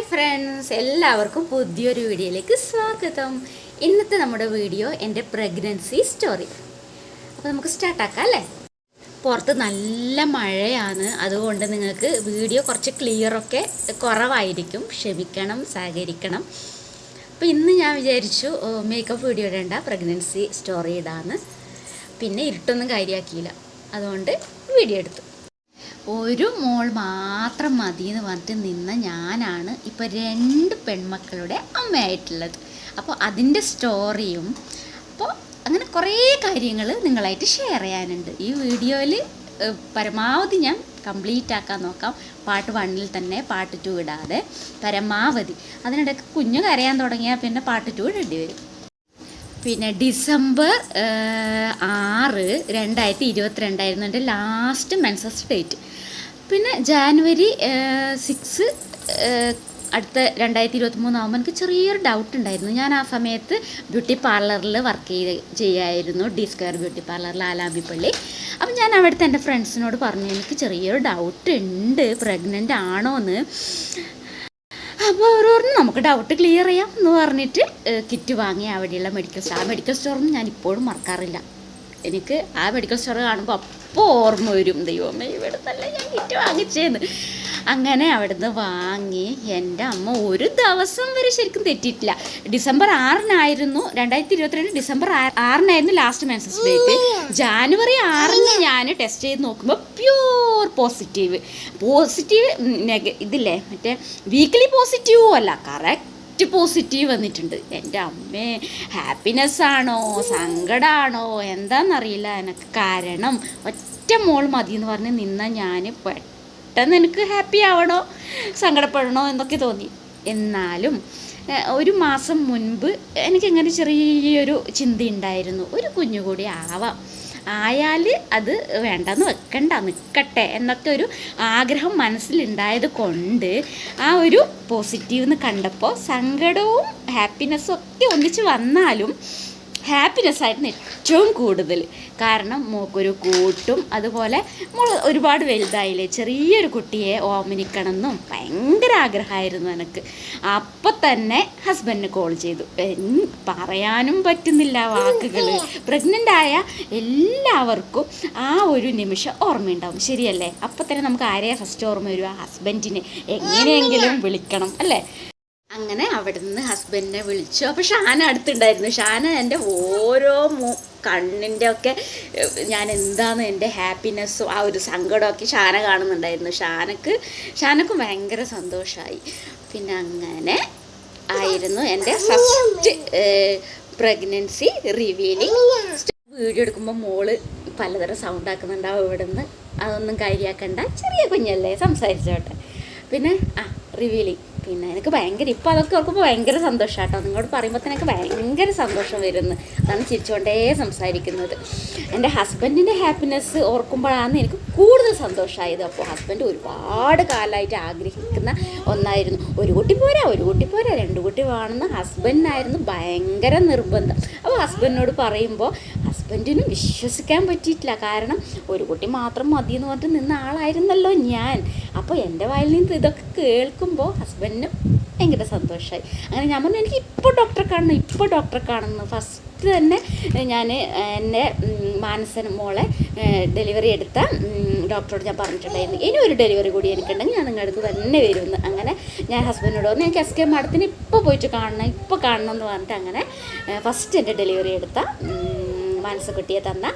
Hi friends എല്ലാവർക്കും പുതിയൊരു വീഡിയോയിലേക്ക് സ്വാഗതം. ഇന്നത്തെ നമ്മുടെ വീഡിയോ എന്റെ പ്രഗ്നൻസി സ്റ്റോറി. അപ്പോൾ നമുക്ക് സ്റ്റാർട്ടാക്കാം അല്ലേ? പുറത്ത് നല്ല മഴയാണ് അതുകൊണ്ട് നിങ്ങൾക്ക് വീഡിയോ കുറച്ച് ക്ലിയറൊക്കെ കുറവായിരിക്കും. ക്ഷമിക്കണം സഹകരിക്കണം. അപ്പോൾ ഇന്ന് ഞാൻ വിചാരിച്ചു മേക്കപ്പ് വീഡിയോ ഇടേണ്ട പ്രഗ്നൻസി സ്റ്റോറി ഇടാന്ന്. പിന്നെ ഇരുട്ടൊന്നും കാര്യമാക്കിയില്ല അതുകൊണ്ട് വീഡിയോ എടുത്തു. ഒരു മോൾ മാത്രം മതി എന്ന് പറഞ്ഞിട്ട് നിന്ന ഞാനാണ് ഇപ്പോൾ രണ്ട് പെൺമക്കളുടെ അമ്മയായിട്ടുള്ളത്. അപ്പോൾ അതിന്റെ സ്റ്റോറിയും അപ്പോൾ അങ്ങനെ കുറേ കാര്യങ്ങൾ നിങ്ങളായിട്ട് ഷെയർ ചെയ്യാനുണ്ട്. ഈ വീഡിയോയിൽ പരമാവധി ഞാൻ കംപ്ലീറ്റ് ആക്കാൻ നോക്കാം. പാട്ട് വണ്ണിൽ തന്നെ പാട്ട് ടു ഇടാതെ പരമാവധി. അതിനിടയ്ക്ക് കുഞ്ഞു കരയാൻ തുടങ്ങിയാൽ പിന്നെ പാട്ട് ടു ഇടേണ്ടി വരും. പിന്നെ ഡിസംബർ ആറ് രണ്ടായിരത്തി ഇരുപത്തിരണ്ടായിരുന്നു എന്റെ ലാസ്റ്റ് മെൻസസ് ഡേറ്റ് പിന്നെ ജാനുവരി സിക്സ് അടുത്ത രണ്ടായിരത്തി ഇരുപത്തി മൂന്നാകുമ്പോൾ എനിക്ക് ചെറിയൊരു ഡൗട്ട് ഉണ്ടായിരുന്നു. ഞാൻ ആ സമയത്ത് ബ്യൂട്ടി പാർലറിൽ വർക്ക് ചെയ്ത് ചെയ്യായിരുന്നു ഡി സ്ക്വയർ ബ്യൂട്ടി പാർലറിൽ ആലാമ്പിപ്പള്ളി അപ്പം ഞാൻ അവിടുത്തെ എന്റെ ഫ്രണ്ട്സിനോട് പറഞ്ഞു എനിക്ക് ചെറിയൊരു ഡൗട്ട് ഉണ്ട്. പ്രഗ്നന്റ് ആണോ എന്ന് അപ്പോൾ ഓരോരുന്ന് നമുക്ക് ഡൗട്ട് ക്ലിയർ ചെയ്യാം എന്ന് പറഞ്ഞിട്ട് കിറ്റ് വാങ്ങി അവിടെയുള്ള മെഡിക്കൽ സ്റ്റോർ ആ മെഡിക്കൽ സ്റ്റോറൊന്നും ഞാൻ ഇപ്പോഴും മറക്കാറില്ല. എനിക്ക് ആ മെഡിക്കൽ സ്റ്റോർ കാണുമ്പോൾ അപ്പോൾ ഓർമ്മ വരും. ദൈവമേ ഇവിടുന്നല്ല ഞാൻ കിറ്റ് വാങ്ങിച്ചേന്ന്. അങ്ങനെ അവിടുന്ന് വാങ്ങി എന്റെ അമ്മ ഒരു ദിവസം വരെ ശരിക്കും തെറ്റിയിട്ടില്ല. ഡിസംബർ ആറിനായിരുന്നു രണ്ടായിരത്തി ഇരുപത്തിരണ്ട് ഡിസംബർ ആറിനായിരുന്നു ലാസ്റ്റ് മെൻസസ് ഡേറ്റ് ജാനുവരി ആറിന് ഞാൻ ടെസ്റ്റ് ചെയ്ത് നോക്കുമ്പോൾ പ്യൂർ പോസിറ്റീവ് പോസിറ്റീവ് നെഗ ഇതില്ലേ മറ്റേ വീക്കിലി പോസിറ്റീവും അല്ല കറക്റ്റ് പോസിറ്റീവ് വന്നിട്ടുണ്ട്. എന്റെ അമ്മേ ഹാപ്പിനെസ് ആണോ? സങ്കടമാണോ എന്താണെന്നറിയില്ല എനിക്ക് കാരണം ഒറ്റ മോൾ മതി എന്ന് പറഞ്ഞ് നിന്ന ഞാൻ പെട്ടെന്ന് എനിക്ക് ഹാപ്പി ആവണോ? സങ്കടപ്പെടണോ? എന്നൊക്കെ തോന്നി. എന്നാലും ഒരു മാസം മുൻപ് എനിക്കിങ്ങനെ ചെറിയൊരു ചിന്തയുണ്ടായിരുന്നു. ഒരു കുഞ്ഞു കൂടി ആവാം. ആയാൽ അത് വേണ്ടെന്ന് വെക്കണ്ട നിൽക്കട്ടെ എന്നൊക്കെ ഒരു ആഗ്രഹം മനസ്സിലുണ്ടായത് കൊണ്ട് ആ ഒരു പോസിറ്റീവ് എന്ന് കണ്ടപ്പോൾ സങ്കടവും ഹാപ്പിനെസ്സും ഒക്കെ ഒന്നിച്ച് വന്നാലും ഹാപ്പിനെസ് ആയിരുന്നു ഏറ്റവും കൂടുതൽ. കാരണം മോക്കൊരു കൂട്ടും അതുപോലെ മോൾ ഒരുപാട് വലുതായില്ലേ ചെറിയൊരു കുട്ടിയെ ഓമനിക്കണമെന്നും ഭയങ്കര ആഗ്രഹമായിരുന്നു എനിക്ക്. അപ്പം തന്നെ ഹസ്ബൻഡിന് കോൾ ചെയ്തു. പറയാനും പറ്റുന്നില്ല വാക്കുകൾ പ്രഗ്നന്റ് ആയ എല്ലാവർക്കും ആ ഒരു നിമിഷം ഓർമ്മയുണ്ടാവും. ശരിയല്ലേ? അപ്പം തന്നെ നമുക്ക് ആരെയാ ഫസ്റ്റ് ഓർമ്മ വരിക? ഹസ്ബൻഡിനെ എങ്ങനെയെങ്കിലും വിളിക്കണം അല്ലേ? അങ്ങനെ അവിടെ നിന്ന് ഹസ്ബൻഡിനെ വിളിച്ചു. അപ്പോൾ ഷാന അടുത്തുണ്ടായിരുന്നു. ഷാന എന്റെ ഓരോ മൂ കണ്ണിന്റെ ഒക്കെ ഞാൻ എന്താണ് എന്റെ ഹാപ്പിനെസ്സും ആ ഒരു സങ്കടമൊക്കെ ഷാന കാണുന്നുണ്ടായിരുന്നു. ഷാനക്ക് ഷാനക്കും ഭയങ്കര സന്തോഷമായി പിന്നെ അങ്ങനെ ആയിരുന്നു എന്റെ ഫസ്റ്റ് പ്രഗ്നൻസി റിവീലിംഗ് വീഡിയോ എടുക്കുമ്പോൾ മോൾ പലതരം സൗണ്ട് ആക്കുന്നുണ്ടാവും ഇവിടെ നിന്ന് അതൊന്നും കാര്യമാക്കണ്ട ചെറിയ കുഞ്ഞല്ലേ സംസാരിച്ചോട്ടെ. പിന്നെ ആ റിവീലിംഗ് പിന്നെ എനിക്ക് ഭയങ്കര ഇപ്പോൾ അതൊക്കെ ഓർക്കുമ്പോൾ ഭയങ്കര സന്തോഷം കേട്ടോ നിങ്ങളോട് പറയുമ്പോൾ തന്നെ എനിക്ക് ഭയങ്കര സന്തോഷം വരുന്നു. അതാണ് ചിരിച്ചുകൊണ്ടേ സംസാരിക്കുന്നത്. എന്റെ ഹസ്ബൻഡിന്റെ ഹാപ്പിനെസ് ഓർക്കുമ്പോഴാണ് എനിക്ക് കൂടുതൽ സന്തോഷമായത്. അപ്പോൾ ഹസ്ബൻഡ് ഒരുപാട് കാലമായിട്ട് ആഗ്രഹിക്കുന്ന ഒന്നായിരുന്നു. ഒരു കുട്ടി പോരാ ഒരു കുട്ടി പോരാ രണ്ട് കുട്ടി വേണമെന്ന് ഹസ്ബൻഡിനായിരുന്നു ഭയങ്കര നിർബന്ധം. അപ്പോൾ ഹസ്ബൻഡിനോട് പറയുമ്പോൾ ഹസ്ബൻഡിനും വിശ്വസിക്കാൻ പറ്റിയിട്ടില്ല. കാരണം ഒരു കുട്ടി മാത്രം മതി എന്ന് പറഞ്ഞിട്ട് നിന്ന ആളായിരുന്നല്ലോ ഞാൻ. അപ്പോൾ എന്റെ വായിൽ നിന്ന് ഇതൊക്കെ കേൾക്കുമ്പോൾ ഹസ്ബൻഡിനും ഭയങ്കര സന്തോഷമായി. അങ്ങനെ ഞാൻ പറഞ്ഞു എനിക്ക് ഇപ്പോൾ ഡോക്ടറെ കാണണം ഇപ്പോൾ ഡോക്ടറെ കാണുന്നു ഫസ്റ്റ് തന്നെ ഞാൻ എന്റെ മാനസൻ മോളെ ഡെലിവറി എടുത്ത ഡോക്ടറോട് ഞാൻ പറഞ്ഞിട്ടുണ്ടായിരുന്നു. ഇനി ഒരു ഡെലിവറി കൂടി എനിക്കുണ്ടെങ്കിൽ ഞാൻ നിങ്ങളുടെ അടുത്ത് തന്നെ വരുമെന്ന്. അങ്ങനെ ഞാൻ ഹസ്ബൻഡിനോട് പറഞ്ഞു എനിക്ക് എസ് കെ മാഡത്തിന് ഇപ്പോൾ പോയിട്ട് കാണണം ഇപ്പോൾ കാണണം എന്ന് പറഞ്ഞിട്ട് അങ്ങനെ ഫസ്റ്റ് എന്റെ ഡെലിവറി എടുത്ത മാനസക്കുട്ടിയെ തന്ന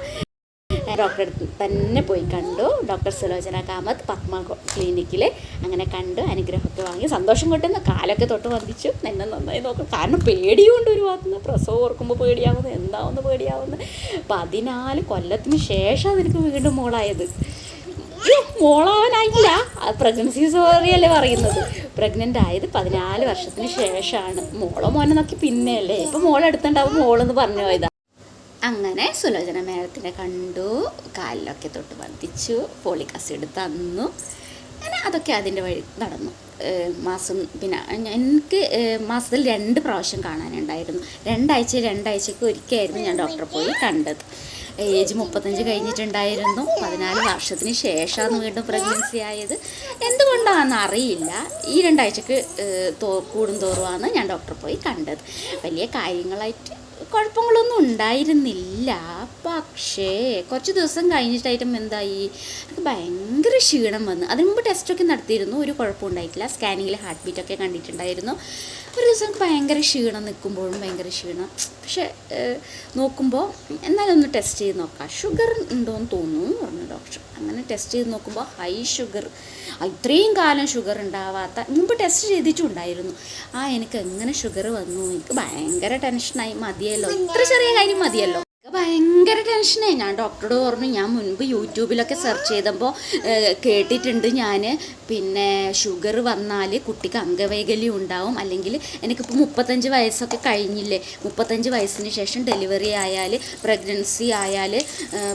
ഡോക്ടറെ തന്നെ പോയി കണ്ടു. ഡോക്ടർ സുലോചന കാമത്ത് പത്മ ക്ലിനിക്കിൽ അങ്ങനെ കണ്ടു. അനുഗ്രഹമൊക്കെ വാങ്ങി. സന്തോഷം കൊണ്ടുവന്ന് കാലൊക്കെ തൊട്ട് വന്ദിച്ചു. എന്നെ നന്നായി നോക്കും. കാരണം പേടിയുണ്ട് ഒരു ഭാഗത്തുനിന്ന് പ്രസവം ഓർക്കുമ്പോൾ പേടിയാവുന്നു. എന്താവുന്നു പേടിയാവുന്നു. പതിനാല് കൊല്ലത്തിന് ശേഷം എനിക്ക് വീണ്ടും മോളായത്. മോളാവാനായില്ല. പ്രഗ്നൻസി സോറിയല്ലേ പറയുന്നത്. പ്രഗ്നന്റ് ആയത് പതിനാല് വർഷത്തിന് ശേഷമാണ് മോളോ മോനെ നോക്കി പിന്നെയല്ലേ? ഇപ്പം മോളെടുത്തുണ്ടാവും മോളെന്ന് പറഞ്ഞു പോയതാ. അങ്ങനെ സുലോചന മേഡത്തിനെ കണ്ടു. കാലിലൊക്കെ തൊട്ട് വന്ദിച്ചു ഫോളിക് ആസിഡ് തന്നു. അങ്ങനെ അതൊക്കെ അതിന്റെ വഴി നടന്നു. മാസം പിന്നെ എനിക്ക് മാസത്തിൽ രണ്ട് പ്രാവശ്യം കാണാനുണ്ടായിരുന്നു. രണ്ടാഴ്ച രണ്ടാഴ്ചക്ക് ഒരിക്കലായിരുന്നു ഞാൻ ഡോക്ടറെ പോയി കണ്ടത്. ഏജ് മുപ്പത്തഞ്ച് കഴിഞ്ഞിട്ടുണ്ടായിരുന്നു. പതിനാല് വർഷത്തിന് ശേഷമാണ് വീണ്ടും പ്രഗ്നൻസി ആയത്. എന്തുകൊണ്ടാണെന്ന് അറിയില്ല. ഈ രണ്ടാഴ്ചക്ക് കൂടും തോറുമാണ് ഞാൻ ഡോക്ടറെ പോയി കണ്ടത്. വലിയ കാര്യങ്ങളായിട്ട് കുഴപ്പങ്ങളൊന്നും ഉണ്ടായിരുന്നില്ല. പക്ഷേ കുറച്ച് ദിവസം കഴിഞ്ഞിട്ടായിട്ടും എന്തായി? എനിക്ക് ഭയങ്കര ക്ഷീണം വന്നു. അതിന് മുമ്പ് ടെസ്റ്റൊക്കെ നടത്തിയിരുന്നു. ഒരു കുഴപ്പമുണ്ടായിട്ടില്ല സ്കാനിങ്ങിൽ ഹാർട്ട് ബീറ്റൊക്കെ കണ്ടിട്ടുണ്ടായിരുന്നു. ഒരു ദിവസം എനിക്ക് ഭയങ്കര ക്ഷീണം നിൽക്കുമ്പോഴും ഭയങ്കര ക്ഷീണം. പക്ഷേ നോക്കുമ്പോൾ ഒന്ന് ടെസ്റ്റ് ചെയ്ത് നോക്കാം. ഷുഗർ ഉണ്ടോയെന്ന് തോന്നുന്നു എന്ന് പറഞ്ഞു ഡോക്ടർ അങ്ങനെ ടെസ്റ്റ് ചെയ്ത് നോക്കുമ്പോൾ ഹൈ ഷുഗർ ഇത്രയും കാലം ഷുഗർ ഉണ്ടാവാത്ത മുമ്പ് ടെസ്റ്റ് ചെയ്തിട്ടുണ്ടായിരുന്നു. ആ എനിക്ക് എങ്ങനെ ഷുഗർ വന്നു? എനിക്ക് ഭയങ്കര ടെൻഷനായി മതിയല്ലോ. ഇത്ര ചെറിയ കാര്യം മതിയല്ലോ. ഭയങ്കര ടെൻഷനായി. ഞാൻ ഡോക്ടറോട് പറഞ്ഞു ഞാൻ മുൻപ് യൂട്യൂബിലൊക്കെ സെർച്ച് ചെയ്തപ്പോൾ കേട്ടിട്ടുണ്ട് ഞാൻ പിന്നെ ഷുഗർ വന്നാൽ കുട്ടിക്ക് അംഗവൈകല്യം ഉണ്ടാവും. അല്ലെങ്കിൽ എനിക്കിപ്പോൾ മുപ്പത്തഞ്ച് വയസ്സൊക്കെ കഴിഞ്ഞില്ലേ. മുപ്പത്തഞ്ച് വയസ്സിന് ശേഷം ഡെലിവറി ആയാൽ പ്രഗ്നൻസി ആയാൽ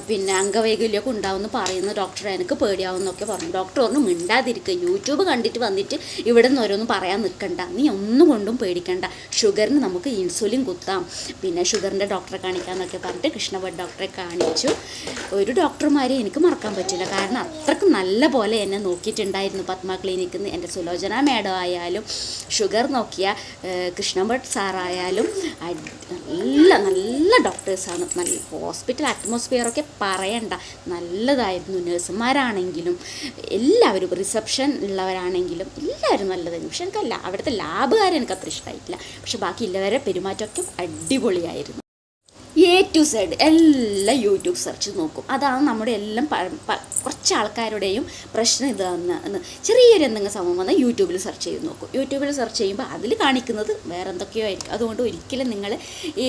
പിന്നെ അംഗവൈകല്യമൊക്കെ ഉണ്ടാവുമെന്ന് പറയുന്ന ഡോക്ടർ എനിക്ക് പേടിയാവുമെന്നൊക്കെ പറഞ്ഞു. ഡോക്ടർ പറഞ്ഞു മിണ്ടാതിരിക്കുക യൂട്യൂബ് കണ്ടിട്ട് വന്നിട്ട് ഇവിടെ നിന്ന് ഓരോന്നും പറയാൻ നിൽക്കണ്ട. നീ ഒന്നും കൊണ്ടും പേടിക്കണ്ട. ഷുഗറിന് നമുക്ക് ഇൻസുലിൻ കുത്താം. പിന്നെ ഷുഗറിന്റെ ഡോക്ടറെ കാണിക്കാമെന്നൊക്കെ പറഞ്ഞിട്ട് കൃഷ്ണഭട്ട് ഡോക്ടറെ കാണിച്ചു. ഒരു ഡോക്ടർമാരെ എനിക്ക് മറക്കാൻ പറ്റില്ല. കാരണം അത്രയ്ക്ക് നല്ല പോലെ എന്നെ നോക്കിയിട്ടുണ്ടായിരുന്നു പത്മ ക്ലിനിക്കിൽ നിന്ന് എന്റെ സുലോചന മാഡം ആയാലും ഷുഗർ നോക്കിയ കൃഷ്ണഭട്ട് സാറായാലും നല്ല നല്ല ഡോക്ടേഴ്സാണ് നല്ല ഹോസ്പിറ്റൽ അറ്റ്മോസ്ഫിയറൊക്കെ പറയണ്ട. നല്ലതായിരുന്നു. നഴ്സുമാരാണെങ്കിലും എല്ലാവരും റിസപ്ഷൻ ഉള്ളവരാണെങ്കിലും എല്ലാവരും നല്ലതായിരുന്നു. പക്ഷെ എനിക്കല്ല. അവിടുത്തെ ലാബുകാരെ എനിക്ക് അത്ര ഇഷ്ടമായിട്ടില്ല പക്ഷെ ബാക്കി എല്ലാവരുടെ പെരുമാറ്റമൊക്കെ അടിപൊളിയായിരുന്നു. എ ടു സെഡ് എല്ലാം യൂട്യൂബ് സെർച്ച് നോക്കും. അതാണ് നമ്മുടെ എല്ലാം കുറച്ച് ആൾക്കാരുടെയും പ്രശ്നം ഇതാണ് ചെറിയൊരു എന്തെങ്കിലും സംഭവം വന്നാൽ യൂട്യൂബിൽ സെർച്ച് ചെയ്ത് നോക്കും. യൂട്യൂബിൽ സെർച്ച് ചെയ്യുമ്പോൾ അതിൽ കാണിക്കുന്നത് വേറെ എന്തൊക്കെയോ ആയിരിക്കും. അതുകൊണ്ട് ഒരിക്കലും നിങ്ങൾ ഈ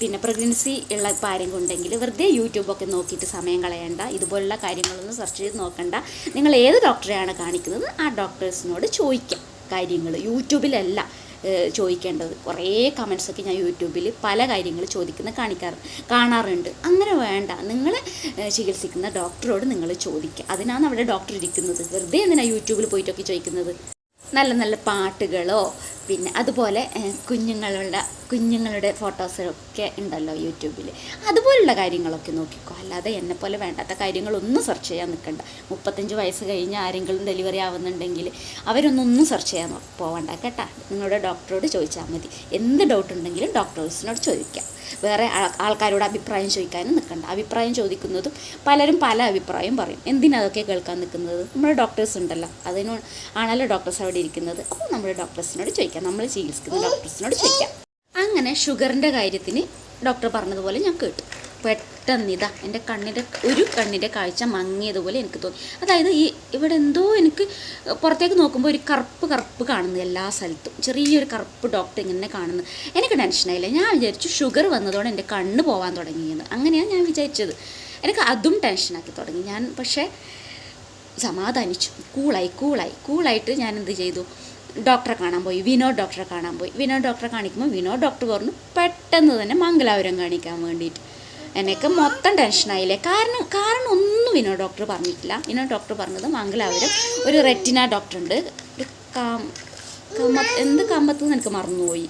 പിന്നെ പ്രഗ്നൻസി ഉള്ള ഇപ്പോൾ ആരെങ്കിലും ഉണ്ടെങ്കിൽ വെറുതെ യൂട്യൂബൊക്കെ നോക്കിയിട്ട് സമയം കളയണ്ട. ഇതുപോലുള്ള കാര്യങ്ങളൊന്നും സെർച്ച് ചെയ്ത് നോക്കണ്ട. നിങ്ങൾ ഏത് ഡോക്ടറെയാണ് കാണിക്കുന്നത്? ആ ഡോക്ടേഴ്സിനോട് ചോദിക്കാം. കാര്യങ്ങൾ. യൂട്യൂബിലല്ല ചോദിക്കേണ്ടത്. കുറേ കമൻസൊക്കെ ഞാൻ യൂട്യൂബിൽ പല കാര്യങ്ങൾ ചോദിക്കുന്ന കാണിക്കാറ് കാണാറുണ്ട്. അങ്ങനെ വേണ്ട. നിങ്ങൾ ചികിത്സിക്കുന്ന ഡോക്ടറോട് നിങ്ങൾ ചോദിക്കുക അതിനാണ് അവിടെ ഡോക്ടർ ഇരിക്കുന്നത്. വെറുതെ എന്തിനാണ് യൂട്യൂബിൽ പോയിട്ടൊക്കെ ചോദിക്കുന്നത്? നല്ല നല്ല പാട്ടുകളോ പിന്നെ അതുപോലെ കുഞ്ഞുങ്ങളുടെ കുഞ്ഞുങ്ങളുടെ ഫോട്ടോസൊക്കെ ഉണ്ടല്ലോ യൂട്യൂബിൽ അതുപോലുള്ള കാര്യങ്ങളൊക്കെ നോക്കിക്കോ. അല്ലാതെ എന്നെപ്പോലെ വേണ്ടാത്ത കാര്യങ്ങളൊന്നും സെർച്ച് ചെയ്യാൻ നിൽക്കണ്ട മുപ്പത്തഞ്ച് വയസ്സ് കഴിഞ്ഞ് ആരെങ്കിലും ഡെലിവറി ആവുന്നുണ്ടെങ്കിൽ അവരൊന്നൊന്നും സെർച്ച് ചെയ്യാൻ പോകണ്ട കേട്ടാ. നിങ്ങളുടെ ഡോക്ടറോട് ചോദിച്ചാൽ മതി. എന്ത് ഡൗട്ട് ഉണ്ടെങ്കിലും ഡോക്ടേഴ്സിനോട് ചോദിക്കാം. വേറെ ആൾക്കാരോട് അഭിപ്രായം ചോദിക്കാനും നിൽക്കണ്ട അഭിപ്രായം ചോദിക്കുന്നതും പലരും പല അഭിപ്രായം പറയും. എന്തിനാ അതൊക്കെ കേൾക്കാൻ നിൽക്കുന്നത് നമ്മുടെ ഡോക്ടേഴ്സ് ഉണ്ടല്ലോ. അതിനോ ആണല്ലോ ഡോക്ടേഴ്സ് അവിടെ ഇരിക്കുന്നത്. അപ്പോൾ നമ്മുടെ ഡോക്ടേഴ്സിനോട് ചോദിക്കാം. നമ്മൾ ചികിത്സിക്കുന്ന ഡോക്ടേഴ്സിനോട് ചോദിക്കാം. അങ്ങനെ ഷുഗറിന്റെ കാര്യത്തിന് ഡോക്ടർ പറഞ്ഞതുപോലെ ഞാൻ കേട്ടു. പെട്ടെന്ന് ഇതാ എന്റെ കണ്ണിന്റെ ഒരു കണ്ണിന്റെ കാഴ്ച മങ്ങിയതുപോലെ എനിക്ക് തോന്നി. അതായത് ഈ ഇവിടെ എന്തോ എനിക്ക് പുറത്തേക്ക് നോക്കുമ്പോൾ ഒരു കറുപ്പ് കറുപ്പ് കാണുന്നു എല്ലാ സ്ഥലത്തും. ചെറിയൊരു കറുപ്പ് ഡോക്ടർ ഇങ്ങനെ കാണുന്നു. എനിക്ക് ടെൻഷനായില്ല ഞാൻ വിചാരിച്ചു ഷുഗർ വന്നതോടെ എന്റെ കണ്ണ് പോകാൻ തുടങ്ങിയെന്ന്. അങ്ങനെയാണ് ഞാൻ വിചാരിച്ചത്. എനിക്ക് അതും ടെൻഷനാക്കി തുടങ്ങി. ഞാൻ പക്ഷേ സമാധാനിച്ചു. കൂളായി കൂളായി. കൂളായിട്ട് ഞാൻ എന്ത് ചെയ്തു? ഡോക്ടറെ കാണാൻ പോയി വിനോദ് ഡോക്ടറെ കാണാൻ പോയി. വിനോദ് ഡോക്ടറെ കാണിക്കുമ്പോൾ വിനോദ് ഡോക്ടർ പറഞ്ഞു പെട്ടെന്ന് തന്നെ മംഗലാപുരം കാണിക്കാൻ വേണ്ടിയിട്ട്. എനിക്ക് മൊത്തം ടെൻഷനായില്ലേ കാരണം കാരണം ഒന്നും വിനോദ് ഡോക്ടർ പറഞ്ഞിട്ടില്ല. വിനോദ് ഡോക്ടർ പറഞ്ഞത് മംഗലാപുരം ഒരു റെറ്റിന ഡോക്ടറുണ്ട്. ഒരു കാം എന്ത് കമ്പത്ത് എനിക്ക് മറന്നുപോയി.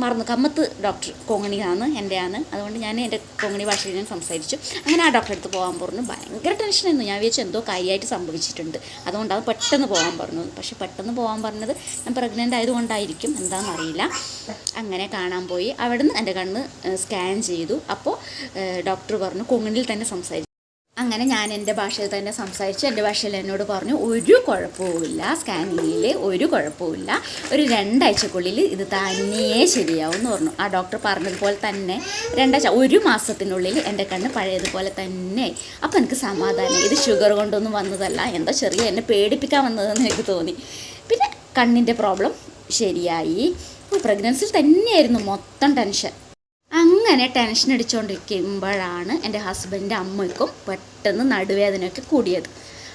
മറന്നു. കമ്മത്ത് ഡോക്ടർ കൊങ്ങണിയാണ് എന്റെ ആണ് അതുകൊണ്ട് ഞാൻ എന്റെ കോങ്ങണി ഭാഷയിൽ ഞാൻ സംസാരിച്ചു. അങ്ങനെ ആ ഡോക്ടറെ അടുത്ത് പോകാൻ പറഞ്ഞു. ഭയങ്കര ടെൻഷനായിരുന്നു ഞാൻ വിചാരിച്ചു എന്തോ കാര്യമായിട്ട് സംഭവിച്ചിട്ടുണ്ട്. അതുകൊണ്ട് അത് പെട്ടെന്ന് പോകാൻ പറഞ്ഞു. പക്ഷേ പെട്ടെന്ന് പോകാൻ പറഞ്ഞത് ഞാൻ പ്രഗ്നന്റ് ആയതുകൊണ്ടായിരിക്കും. എന്താണെന്നറിയില്ല. അങ്ങനെ കാണാൻ പോയി. അവിടുന്ന് എന്റെ കണ്ണ് സ്കാൻ ചെയ്തു. അപ്പോൾ ഡോക്ടർ പറഞ്ഞു കൊങ്ങണിൽ തന്നെ സംസാരിച്ചു അങ്ങനെ ഞാൻ എന്റെ ഭാഷയിൽ തന്നെ സംസാരിച്ചു എന്റെ ഭാഷയിൽ എന്നോട് പറഞ്ഞു ഒരു കുഴപ്പവുമില്ല സ്കാനിങ്ങിൽ ഒരു കുഴപ്പവുമില്ല. ഒരു രണ്ടാഴ്ചക്കുള്ളിൽ ഇത് തന്നെ ശരിയാവും എന്ന് പറഞ്ഞു. ആ ഡോക്ടർ പറഞ്ഞതുപോലെ തന്നെ രണ്ടാഴ്ച ഒരു മാസത്തിനുള്ളിൽ എന്റെ കണ്ണ് പഴയതുപോലെ തന്നെ അപ്പോൾ എനിക്ക് സമാധാനം. ഇത് ഷുഗർ കൊണ്ടൊന്നും വന്നതല്ല. എന്താ ചെറിയ എന്നെ പേടിപ്പിക്കാൻ വന്നതെന്ന് എനിക്ക് തോന്നി. പിന്നെ കണ്ണിന്റെ പ്രോബ്ലം ശരിയായി. പ്രഗ്നൻസിൽ തന്നെയായിരുന്നു മൊത്തം ടെൻഷൻ അങ്ങനെ ടെൻഷൻ അടിച്ചുകൊണ്ടിരിക്കുമ്പോഴാണ് എന്റെ ഹസ്ബൻഡിന്റെ അമ്മയ്ക്കും പെട്ടെന്ന് നടുവേദനയൊക്കെ കൂടിയത്.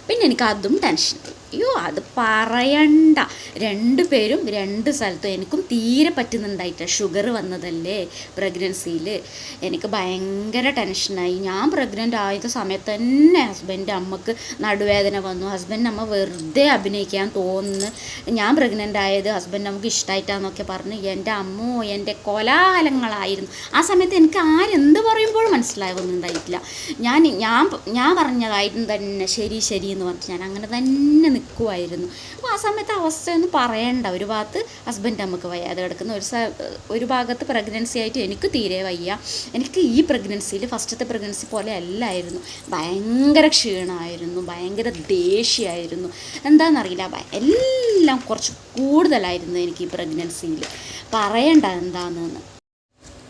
പിന്നെ എനിക്ക് അതും ടെൻഷൻ അയ്യോ അത് പറയണ്ട. രണ്ട് പേരും രണ്ട് സ്ഥലത്തും എനിക്കും തീരെ പറ്റുന്നുണ്ടായിട്ട ഷുഗർ വന്നതല്ലേ പ്രഗ്നൻസിയിൽ എനിക്ക് ഭയങ്കര ടെൻഷനായി ഞാൻ പ്രഗ്നന്റ് ആയത് സമയത്ത് തന്നെ ഹസ്ബൻഡ് അമ്മയ്ക്ക് നടുവേദന വന്നു. ഹസ്ബൻഡ് അമ്മ വെറുതെ അഭിനയിക്കാൻ തോന്നുന്നു. ഞാൻ പ്രഗ്നന്റ് ആയത് ഹസ്ബൻഡ് നമുക്ക് ഇഷ്ടമായിട്ടാന്നൊക്കെ പറഞ്ഞ് എന്റെ അമ്മോ എന്റെ കോലാഹലങ്ങളായിരുന്നു. ആ സമയത്ത് എനിക്ക് ആരെന്ത് പറയുമ്പോഴും മനസ്സിലാവുന്നുണ്ടായിട്ടില്ല. ഞാൻ ഞാൻ ഞാൻ പറഞ്ഞതായിരുന്നു തന്നെ ശരി ശരി എന്ന് പറഞ്ഞിട്ട് ഞാൻ അങ്ങനെ തന്നെ നിൽക്കുമായിരുന്നു അപ്പോൾ ആ സമയത്ത് അവസ്ഥയൊന്നും പറയണ്ട. ഒരു ഭാഗത്ത് ഹസ്ബൻഡ് നമുക്ക് വയ്യാതെ കിടക്കുന്ന. ഒരു ഒരു ഭാഗത്ത് പ്രഗ്നൻസി ആയിട്ട് എനിക്ക് തീരെ വയ്യ. എനിക്ക് ഈ പ്രഗ്നൻസിയിൽ ഫസ്റ്റത്തെ പ്രഗ്നൻസി പോലെ അല്ലായിരുന്നു. ഭയങ്കര ക്ഷീണമായിരുന്നു ഭയങ്കര ദേഷ്യമായിരുന്നു. എന്താണെന്നറിയില്ല എല്ലാം കുറച്ച് കൂടുതലായിരുന്നു എനിക്ക് ഈ പ്രഗ്നൻസിയിൽ പറയേണ്ട എന്താണെന്ന്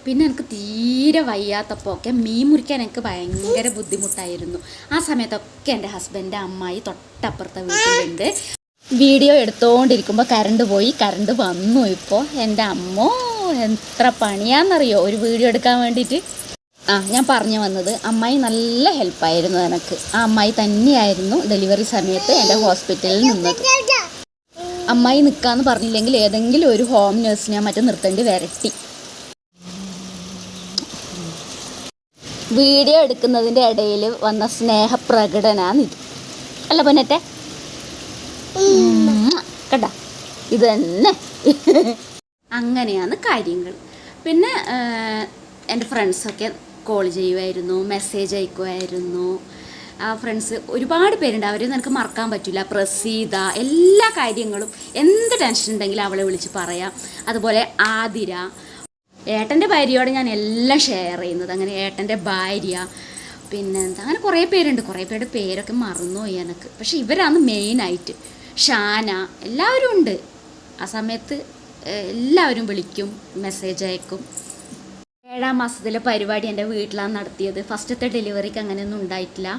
പിന്നെ എനിക്ക് തീരെ വയ്യാത്തപ്പോൾ ഒക്കെ മീൻ മുറിക്കാൻ എനിക്ക് ഭയങ്കര ബുദ്ധിമുട്ടായിരുന്നു. ആ സമയത്തൊക്കെ എന്റെ ഹസ്ബൻഡ് അമ്മായി തൊട്ടപ്പുറത്തെ വീട്ടിലുണ്ട്. വീഡിയോ എടുത്തുകൊണ്ടിരിക്കുമ്പോൾ കറണ്ട് പോയി കറണ്ട് വന്നു ഇപ്പോൾ എന്റെ അമ്മോ എത്ര പണിയാന്നറിയോ? ഒരു വീഡിയോ എടുക്കാൻ വേണ്ടിയിട്ട്. ആ ഞാൻ പറഞ്ഞു വന്നത് അമ്മായി നല്ല ഹെൽപ്പായിരുന്നു എനിക്ക്. ആ അമ്മായി തന്നെയായിരുന്നു ഡെലിവറി സമയത്ത് എന്റെ ഹോസ്പിറ്റലിൽ നിന്നത്. അമ്മായി നിൽക്കാമെന്ന് പറഞ്ഞില്ലെങ്കിൽ ഏതെങ്കിലും ഒരു ഹോം നേഴ്സിനെ മറ്റും നിർത്തേണ്ടി വരട്ടി. വീഡിയോ എടുക്കുന്നതിന്റെ ഇടയിൽ വന്ന സ്നേഹപ്രകടനാണ് ഇത്. അല്ല പൊന്നറ്റെ? കണ്ട? ഇത് തന്നെ. അങ്ങനെയാണ് കാര്യങ്ങൾ. പിന്നെ എന്റെ ഫ്രണ്ട്സൊക്കെ കോൾ ചെയ്യുമായിരുന്നു മെസ്സേജ് അയക്കുമായിരുന്നു ആ ഫ്രണ്ട്സ് ഒരുപാട് പേരുണ്ട്. അവരെ നിനക്ക് മറക്കാൻ പറ്റില്ല. പ്രസീത എല്ലാ കാര്യങ്ങളും എന്ത് ടെൻഷൻ ഉണ്ടെങ്കിലും അവളെ വിളിച്ച് പറയാം. അതുപോലെ ആതിര ഏട്ടന്റെ ഭാര്യയോട് ഞാൻ എല്ലാം ഷെയർ ചെയ്യുന്നത്. അങ്ങനെ ഏട്ടന്റെ ഭാര്യ പിന്നെ എന്താ അങ്ങനെ കുറേ പേരുണ്ട്. കുറേ പേരുടെ പേരൊക്കെ മറന്നുപോയി എനിക്ക്. പക്ഷേ ഇവരാണ് മെയിനായിട്ട് ഷാന എല്ലാവരും ഉണ്ട്. ആ സമയത്ത് എല്ലാവരും വിളിക്കും മെസ്സേജ് അയക്കും. ഏഴാം മാസത്തിലെ പരിപാടി എന്റെ വീട്ടിലാണ് നടത്തിയത്. ഫസ്റ്റത്തെ ഡെലിവറിക്ക് അങ്ങനെയൊന്നും ഉണ്ടായിട്ടില്ല.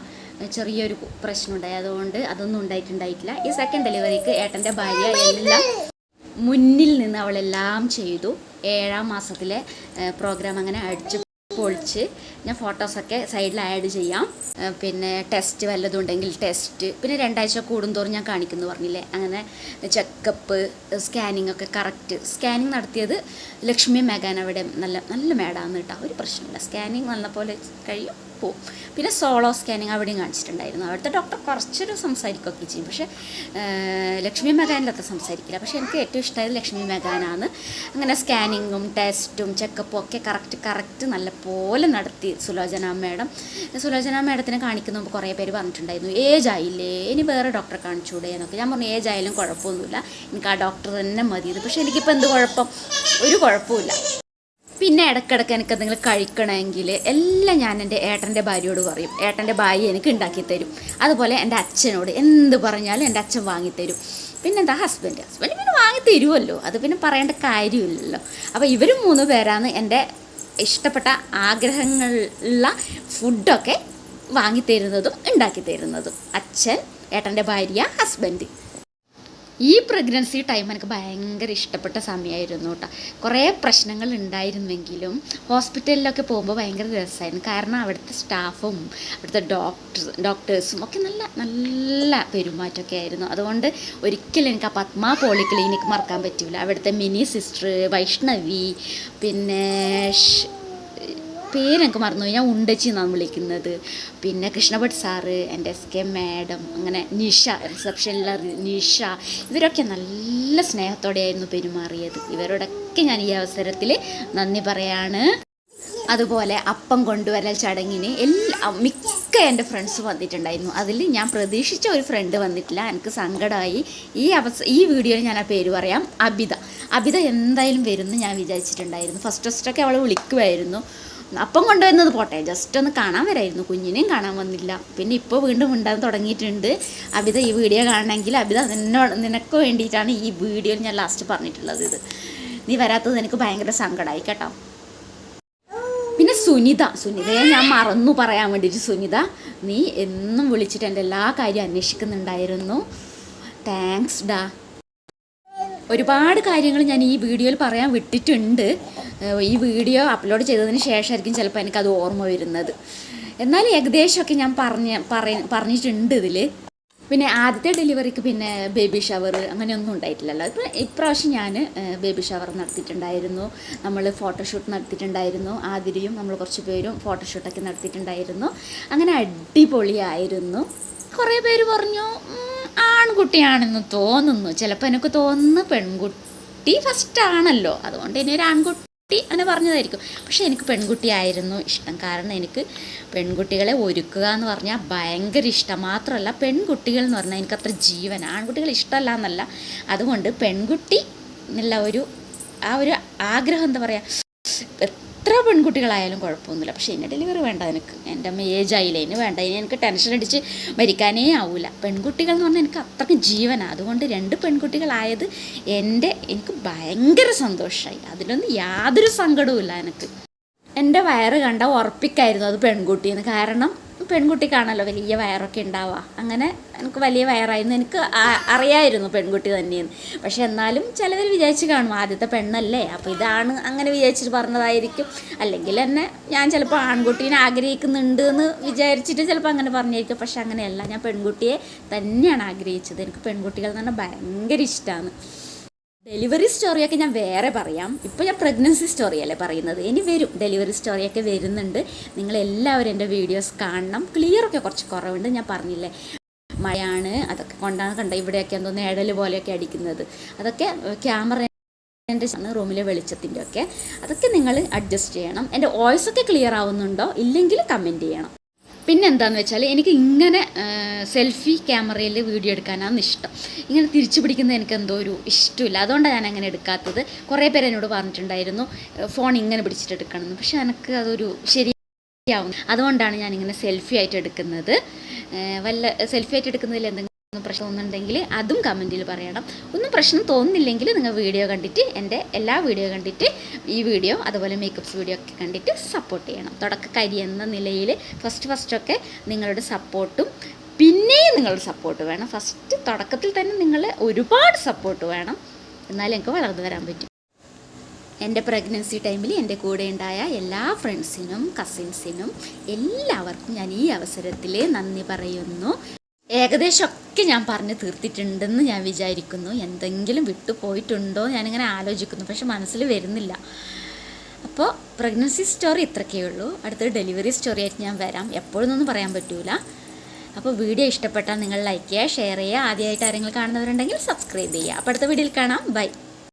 ചെറിയൊരു പ്രശ്നം ഉണ്ടായി അതുകൊണ്ട് അതൊന്നും ഉണ്ടായിട്ടുണ്ടായിട്ടില്ല. ഈ സെക്കൻഡ് ഡെലിവറിക്ക് ഏട്ടന്റെ ഭാര്യ എല്ലാം മുന്നിൽ നിന്ന് അവളെല്ലാം ചെയ്തു. ഏഴാം മാസത്തിലെ പ്രോഗ്രാം അങ്ങനെ അടിച്ച് പൊളിച്ച് ഞാൻ ഫോട്ടോസൊക്കെ സൈഡിൽ ആഡ് ചെയ്യാം. പിന്നെ ടെസ്റ്റ് വല്ലതും ഉണ്ടെങ്കിൽ ടെസ്റ്റ് പിന്നെ രണ്ടാഴ്ച കൂടുന്തോറും ഞാൻ കാണിക്കുന്നു പറഞ്ഞില്ലേ? അങ്ങനെ ചെക്കപ്പ് സ്കാനിങ് ഒക്കെ കറക്റ്റ് സ്കാനിങ് നടത്തിയത് ലക്ഷ്മി മേഘാൻ അവിടെ നല്ല നല്ല മേഡാന്ന് കേട്ടോ. ഒരു പ്രശ്നമില്ല. സ്കാനിങ് നല്ല പോലെ കഴിയും. പോവും. പിന്നെ സോളോ സ്കാനിങ് അവിടെയും കാണിച്ചിട്ടുണ്ടായിരുന്നു. അവിടുത്തെ ഡോക്ടർ കുറച്ചൊരു സംസാരിക്കുകയൊക്കെ ചെയ്യും. പക്ഷേ ലക്ഷ്മി മെഗാനിലൊക്കെ സംസാരിക്കില്ല. പക്ഷേ എനിക്ക് ഏറ്റവും ഇഷ്ടമായത് ലക്ഷ്മി മെഗാനാണ്. അങ്ങനെ സ്കാനിങ്ങും ടെസ്റ്റും ചെക്കപ്പും ഒക്കെ കറക്റ്റ് കറക്റ്റ് നല്ല പോലെ നടത്തി സുലോചന മാഡം. സുലോചന മേഡത്തിനെ കാണിക്കുന്ന മുമ്പ് കുറേ പേര് പറഞ്ഞിട്ടുണ്ടായിരുന്നു ഏജ് ആയില്ലേ? ഇനി വേറെ ഡോക്ടറെ കാണിച്ചുകൂടെ എന്നൊക്കെ. ഞാൻ പറഞ്ഞു ഏജ് ആയാലും കുഴപ്പമൊന്നുമില്ല. എനിക്ക് ആ ഡോക്ടർ തന്നെ മതിയത് പക്ഷേ എനിക്കിപ്പോൾ എന്ത് കുഴപ്പം? ഒരു കുഴപ്പമില്ല പിന്നെ ഇടയ്ക്കിടയ്ക്ക് എനിക്ക് എന്തെങ്കിലും കഴിക്കണമെങ്കിൽ എല്ലാം ഞാൻ എന്റെ ഏട്ടന്റെ ഭാര്യയോട് പറയും. ഏട്ടന്റെ ഭാര്യ എനിക്ക് ഉണ്ടാക്കി തരും. അതുപോലെ എന്റെ അച്ഛനോട് എന്ത് പറഞ്ഞാലും എന്റെ അച്ഛൻ വാങ്ങിത്തരും പിന്നെ എന്താ ഹസ്ബൻഡ് ഹസ്ബൻഡ് പിന്നെ വാങ്ങി തരുമല്ലോ അത് പിന്നെ പറയേണ്ട കാര്യമില്ലല്ലോ. അപ്പോൾ ഇവരും മൂന്ന് പേരാണ് എന്റെ ഇഷ്ടപ്പെട്ട ആഗ്രഹങ്ങളുള്ള ഫുഡൊക്കെ വാങ്ങി തരുന്നതും ഉണ്ടാക്കി തരുന്നതും. അച്ഛൻ ഏട്ടന്റെ ഭാര്യ ഹസ്ബൻഡ് ഈ പ്രഗ്നൻസി ടൈം എനിക്ക് ഭയങ്കര ഇഷ്ടപ്പെട്ട സമയമായിരുന്നു കേട്ടോ കുറേ പ്രശ്നങ്ങൾ ഉണ്ടായിരുന്നെങ്കിലും ഹോസ്പിറ്റലിലൊക്കെ പോകുമ്പോൾ ഭയങ്കര രസമായിരുന്നു കാരണം അവിടുത്തെ സ്റ്റാഫും അവിടുത്തെ ഡോക്ടർ ഡോക്ടേഴ്സും ഒക്കെ നല്ല നല്ല പെരുമാറ്റമൊക്കെ ആയിരുന്നു. അതുകൊണ്ട് ഒരിക്കലും എനിക്ക് ആ പത്മ പോളി ക്ലിനിക് മറക്കാൻ പറ്റില്ല അവിടുത്തെ മിനി സിസ്റ്റർ വൈഷ്ണവി പിന്നെ ഷ്- പേരെനിക്ക് മറന്നുപോയി. ഞാൻ ഉണ്ടച്ചി എന്നാണ് വിളിക്കുന്നത്. പിന്നെ കൃഷ്ണഭട്ട് സാറ് എന്റെ എസ് കെ മാഡം അങ്ങനെ നിഷ റിസപ്ഷനിലെ നിഷ ഇവരൊക്കെ നല്ല സ്നേഹത്തോടെയായിരുന്നു പെരുമാറിയത്. ഇവരോടൊക്കെ ഞാൻ ഈ അവസരത്തിൽ നന്ദി പറയാണ്. അതുപോലെ അപ്പം കൊണ്ടുവരൽ ചടങ്ങിന് എല്ലാ മിക്ക എന്റെ ഫ്രണ്ട്സ് വന്നിട്ടുണ്ടായിരുന്നു. അതിൽ ഞാൻ പ്രതീക്ഷിച്ച ഒരു ഫ്രണ്ട് വന്നിട്ടില്ല. എനിക്ക് സങ്കടമായി ഈ അവസ ഈ വീഡിയോയിൽ ഞാൻ ആ പേര് പറയാം. അബിത. അബിത എന്തായാലും വരുമെന്ന് ഞാൻ വിചാരിച്ചിട്ടുണ്ടായിരുന്നു. ഫസ്റ്റ് ഫസ്റ്റൊക്കെ അവൾ വിളിക്കുമായിരുന്നു അപ്പം കൊണ്ടുവരുന്നത് പോട്ടെ. ജസ്റ്റ് ഒന്ന് കാണാൻ വരായിരുന്നു. കുഞ്ഞിനെയും കാണാൻ വന്നില്ല. പിന്നെ ഇപ്പോൾ വീണ്ടും ഉണ്ടാകാൻ തുടങ്ങിയിട്ടുണ്ട്. അബിത ഈ വീഡിയോ കാണണമെങ്കിൽ അബിത നിന്നോട് നിനക്ക് വേണ്ടിയിട്ടാണ് ഈ വീഡിയോ ഞാൻ ലാസ്റ്റ് പറഞ്ഞിട്ടുള്ളത് ഇത്. നീ വരാത്തത് എനിക്ക് ഭയങ്കര സങ്കടമായി കേട്ടോ. പിന്നെ സുനിത സുനിതയെ ഞാൻ മറന്നു പറയാൻ വേണ്ടിയിട്ട് സുനിത നീ എന്നും വിളിച്ചിട്ട് എന്റെ എല്ലാ കാര്യവും അന്വേഷിക്കുന്നുണ്ടായിരുന്നു. താങ്ക്സ് ഡാ. ഒരുപാട് കാര്യങ്ങൾ ഞാൻ ഈ വീഡിയോയിൽ പറയാൻ വിട്ടിട്ടുണ്ട്. ഈ വീഡിയോ അപ്ലോഡ് ചെയ്തതിന് ശേഷമായിരിക്കും ചിലപ്പോൾ എനിക്കത് ഓർമ്മ വരുന്നത്. എന്നാലും ഏകദേശമൊക്കെ ഞാൻ പറഞ്ഞ പറഞ്ഞിട്ടുണ്ട് ഇതിൽ പിന്നെ ആദ്യത്തെ ഡെലിവറിക്ക് പിന്നെ ബേബി ഷവർ അങ്ങനെയൊന്നും ഉണ്ടായിട്ടില്ലല്ലോ. ഇപ്പം ഇപ്രാവശ്യം ഞാൻ ബേബി ഷവർ നടത്തിയിട്ടുണ്ടായിരുന്നു. നമ്മൾ ഫോട്ടോഷൂട്ട് നടത്തിയിട്ടുണ്ടായിരുന്നു. ആതിരയും നമ്മൾ കുറച്ച് പേരും ഫോട്ടോഷൂട്ടൊക്കെ നടത്തിയിട്ടുണ്ടായിരുന്നു. അങ്ങനെ അടിപൊളിയായിരുന്നു. കുറേ പേര് പറഞ്ഞു ആൺകുട്ടിയാണെന്ന് തോന്നുന്നു. ചിലപ്പോൾ എനിക്ക് തോന്നുന്നു പെൺകുട്ടി ഫസ്റ്റ് ആണല്ലോ. അതുകൊണ്ട് ഇനി ഒരു ആൺകുട്ടി അങ്ങനെ പറഞ്ഞതായിരിക്കും. പക്ഷെ എനിക്ക് പെൺകുട്ടിയായിരുന്നു ഇഷ്ടം. കാരണം എനിക്ക് പെൺകുട്ടികളെ ഒരുക്കുക എന്ന് പറഞ്ഞാൽ ഭയങ്കര ഇഷ്ടം. മാത്രമല്ല പെൺകുട്ടികൾ എന്ന് പറഞ്ഞാൽ എനിക്കത്ര ജീവൻ ആൺകുട്ടികൾ ഇഷ്ടമല്ല എന്നല്ല. അതുകൊണ്ട് പെൺകുട്ടി എന്നുള്ള ഒരു ആ ഒരു ആഗ്രഹം എന്താ പറയുക എത്ര പെൺകുട്ടികളായാലും കുഴപ്പമൊന്നുമില്ല. പക്ഷേ എന്നെ ഡെലിവറി വേണ്ട എനിക്ക് എന്റെ അമ്മ ഏജ് ആയില്ലേ ഇനി വേണ്ട. ഇനി എനിക്ക് ടെൻഷൻ അടിച്ച് മരിക്കാനേ ആവില്ല പെൺകുട്ടികൾ എന്ന് പറഞ്ഞാൽ എനിക്ക് അത്രയ്ക്ക് ജീവനാണ് അതുകൊണ്ട് രണ്ട് പെൺകുട്ടികളായത് എന്റെ എനിക്ക് ഭയങ്കര സന്തോഷമായി അതിലൊന്നും യാതൊരു സങ്കടവും എനിക്ക്. എന്റെ വയറ് കണ്ട ഉറപ്പിക്കായിരുന്നു അത് പെൺകുട്ടിയെന്ന്. കാരണം പെൺകുട്ടിക്കാണല്ലോ വലിയ വയറൊക്കെ ഉണ്ടാവുക. അങ്ങനെ എനിക്ക് വലിയ വയറായിരുന്നു. എനിക്ക് അറിയായിരുന്നു പെൺകുട്ടി തന്നെയെന്ന്. പക്ഷെ എന്നാലും ചിലവർ വിചാരിച്ച് കാണും ആദ്യത്തെ പെണ്ണല്ലേ? അപ്പോൾ ഇതാണ് അങ്ങനെ വിചാരിച്ചിട്ട് പറഞ്ഞതായിരിക്കും. അല്ലെങ്കിൽ തന്നെ ഞാൻ ചിലപ്പോൾ ആൺകുട്ടീനെ ആഗ്രഹിക്കുന്നുണ്ട് എന്ന് വിചാരിച്ചിട്ട് ചിലപ്പോൾ അങ്ങനെ പറഞ്ഞായിരിക്കും. പക്ഷെ അങ്ങനെയല്ല. ഞാൻ പെൺകുട്ടിയെ തന്നെയാണ് ആഗ്രഹിച്ചത്. എനിക്ക് പെൺകുട്ടികൾ എന്ന് ഭയങ്കര ഇഷ്ടമാണ് ഡെലിവറി സ്റ്റോറിയൊക്കെ ഞാൻ വേറെ പറയാം. ഇപ്പോൾ ഞാൻ പ്രഗ്നൻസി സ്റ്റോറിയല്ലേ പറയുന്നത്? ഇനി വരും. ഡെലിവറി സ്റ്റോറിയൊക്കെ വരുന്നുണ്ട്. നിങ്ങളെല്ലാവരും എന്റെ വീഡിയോസ് കാണണം. ക്ലിയറൊക്കെ കുറച്ച് കുറവുണ്ട്. ഞാൻ പറഞ്ഞില്ലേ? മഴയാണ്. അതൊക്കെ കൊണ്ടാണ് കണ്ട ഇവിടെയൊക്കെ എന്തോ നേടൽ പോലെയൊക്കെ അടിക്കുന്നത്. അതൊക്കെ ക്യാമറ എന്റെ റൂമിലെ വെളിച്ചത്തിന്റെ ഒക്കെ അതൊക്കെ നിങ്ങൾ അഡ്ജസ്റ്റ് ചെയ്യണം. എന്റെ വോയിസ് ഒക്കെ ക്ലിയർ ആവുന്നുണ്ടോ? ഇല്ലെങ്കിൽ കമന്റ് ചെയ്യണം. പിന്നെ എന്താണെന്ന് വെച്ചാൽ എനിക്ക് ഇങ്ങനെ സെൽഫി ക്യാമറയിൽ വീഡിയോ എടുക്കാനാണ് ഇഷ്ടം. ഇങ്ങനെ തിരിച്ചു പിടിക്കുന്നത് എനിക്ക് എന്തോ ഒരു ഇഷ്ടമില്ല. അതുകൊണ്ടാണ് ഞാൻ അങ്ങനെ എടുക്കാത്തത്. കുറേ പേര് എന്നോട് പറഞ്ഞിട്ടുണ്ടായിരുന്നു ഫോൺ ഇങ്ങനെ പിടിച്ചിട്ട് എടുക്കണമെന്ന്. പക്ഷെ എനിക്ക് അതൊരു ശരിയാവും അതുകൊണ്ടാണ് ഞാനിങ്ങനെ സെൽഫി ആയിട്ട് എടുക്കുന്നത്. വല്ല സെൽഫി ആയിട്ട് എടുക്കുന്നതിൽ എന്തെങ്കിലും പ്രശ്നം തോന്നുന്നുണ്ടെങ്കിൽ അതും കമന്റിൽ പറയണം. ഒന്നും പ്രശ്നം തോന്നുന്നില്ലെങ്കിൽ നിങ്ങൾ വീഡിയോ കണ്ടിട്ട് എന്റെ എല്ലാ വീഡിയോ കണ്ടിട്ട് ഈ വീഡിയോ അതുപോലെ മേക്കപ്പ്സ് വീഡിയോ ഒക്കെ കണ്ടിട്ട് സപ്പോർട്ട് ചെയ്യണം. തുടക്കക്കാരി എന്ന നിലയിൽ ഫസ്റ്റ് ഫസ്റ്റൊക്കെ നിങ്ങളുടെ സപ്പോർട്ടും പിന്നെയും നിങ്ങളുടെ സപ്പോർട്ട് വേണം. ഫസ്റ്റ് തുടക്കത്തിൽ തന്നെ നിങ്ങൾ ഒരുപാട് സപ്പോർട്ട് വേണം. എന്നാലും എനിക്ക് വളർന്നു വരാൻ പറ്റും. എന്റെ പ്രഗ്നൻസി ടൈമിൽ എന്റെ കൂടെ ഉണ്ടായ എല്ലാ ഫ്രണ്ട്സിനും കസിൻസിനും എല്ലാവർക്കും ഞാൻ ഈ അവസരത്തിൽ നന്ദി പറയുന്നു. ഏകദേശമൊക്കെ ഞാൻ പറഞ്ഞു തീർത്തിട്ടുണ്ടെന്ന് ഞാൻ വിചാരിക്കുന്നു. എന്തെങ്കിലും വിട്ടുപോയിട്ടുണ്ടോ ഞാനിങ്ങനെ ആലോചിക്കുന്നു. പക്ഷെ മനസ്സിൽ വരുന്നില്ല. അപ്പോൾ പ്രഗ്നൻസി സ്റ്റോറി ഇത്രയൊക്കെ ഉള്ളൂ. അടുത്ത ഡെലിവറി സ്റ്റോറി ആയിട്ട് ഞാൻ വരാം. എപ്പോഴും ഒന്നും പറയാൻ പറ്റൂല. അപ്പോൾ വീഡിയോ ഇഷ്ടപ്പെട്ടാൽ നിങ്ങൾ ലൈക്ക് ചെയ്യുക ഷെയർ ചെയ്യുക. ആദ്യമായിട്ട് ആരെങ്കിലും കാണുന്നവരുണ്ടെങ്കിൽ സബ്സ്ക്രൈബ് ചെയ്യുക. അപ്പോൾ അടുത്ത വീഡിയോയിൽ കാണാം. ബൈ